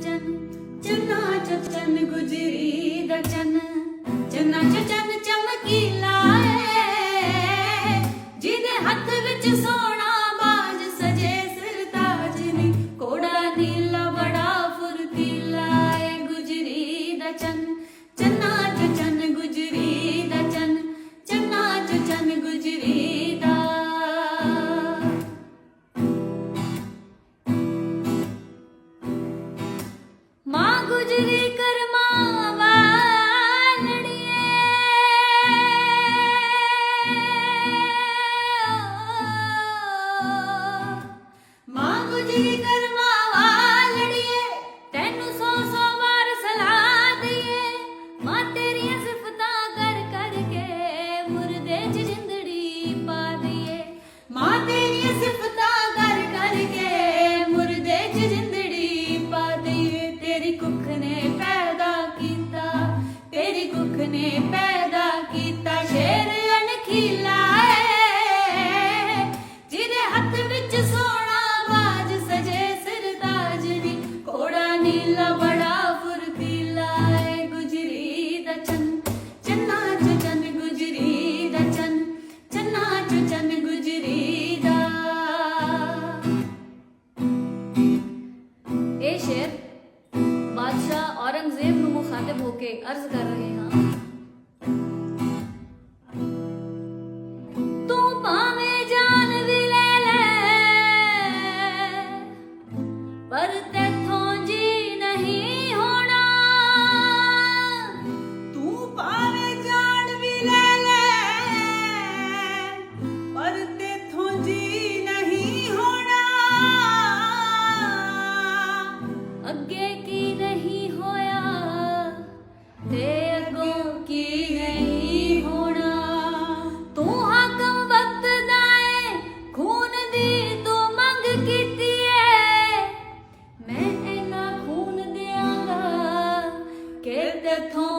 ਚੰਨ ਚੰਨਾ ਚੰਨ ਗੁਜਰੀ ਚੰਨਾ ਚੰਨ ਚਮਕੀਲਾ ਜਿਹਦੇ ਹੱਥ ਵਿੱਚ ਸੋਨਾ गुजरी nunca nem सुदेव प्रमुख ਹੋ ਕੇ ਅਰਜ਼ ਕਰ ਰਹੇ ਹਾਂ व्यर्थ